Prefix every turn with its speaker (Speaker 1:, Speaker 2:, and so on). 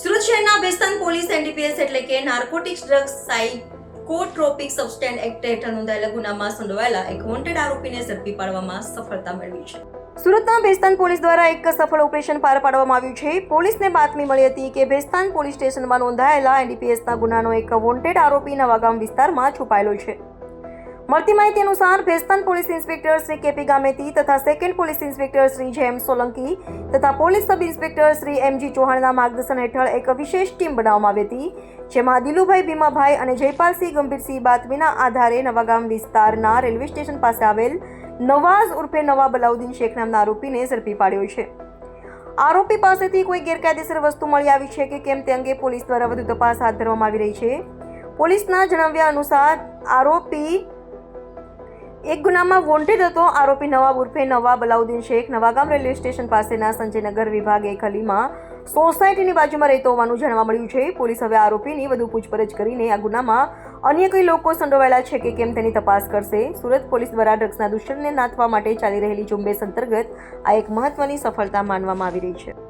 Speaker 1: સુરત શહેરના Bestan police NDPS એટલે કે narcotics drugs psychotropic substance act હેઠળ નોંધાયેલા ગુનામાં સંડોવાયેલા એક વોન્ટેડ આરોપીને ઝડપી પાડવામાં સફળતા મેળવી છે. સુરતના ભેસ્તાન પોલીસ દ્વારા એક સફળ ઓપરેશન પાર પાડવામાં આવ્યું છે. પોલીસને બાતમી મળી હતી કે ભેસ્તાન પોલીસ સ્ટેશનમાં નોંધાયેલા એનડીપીએસના ગુનાનો એક વોન્ટેડ આરોપી નવાગામ વિસ્તારમાં છુપાયેલો છે. મળતી માહિતી અનુસાર Bhestan police inspector Shri KP Gameti તથા second police inspector Shri JM Solanki તથા police sub inspector Shri MG ચૌહાણના માર્ગદર્શન હેઠળ એક વિશેષ ટીમ બનાવવામાં આવી હતી, જેમાં દિલુભાઈ ભીમાભાઈ અને જયપાલસિંહ ગંભીરસિંહ બાતમીના આધારે નવાગામ વિસ્તારના રેલવે સ્ટેશન પાસે આવેલ નવાઝ ઉર્ફે નવા અલાઉદ્દીન શેખ નામના આરોપીને ઝડપી પાડ્યો છે. આરોપી પાસેથી કોઈ ગેરકાયદેસર વસ્તુ મળી આવી છે કે કેમ તે અંગે પોલીસ દ્વારા વધુ તપાસ હાથ ધરવામાં આવી રહી છે. પોલીસના જણાવ્યા અનુસાર આરોપી એક ગુનામાં વોન્ટેડ હતો, આરોપી નવાબ ઉર્ફે નવાબ અલાઉદ્દીન શેખ નવાગામ રેલવે સ્ટેશન પાસેના સંજયનગર વિભાગ એક ખલીમાં સોસાયટીની બાજુમાં રહેતો હોવાનું જાણવા મળ્યું છે. પોલીસ હવે આરોપીની વધુ પૂછપરછ કરીને આ ગુનામાં અન્ય કોઈ લોકો સંડોવાયેલા છે કે કેમ તેની તપાસ કરશે. સુરત પોલીસ દ્વારા ડ્રગ્સના દૂષણને નાથવા માટે ચાલી રહેલી ઝુંબેશ અંતર્ગત આ એક મહત્વની સફળતા માનવામાં આવી રહી છે.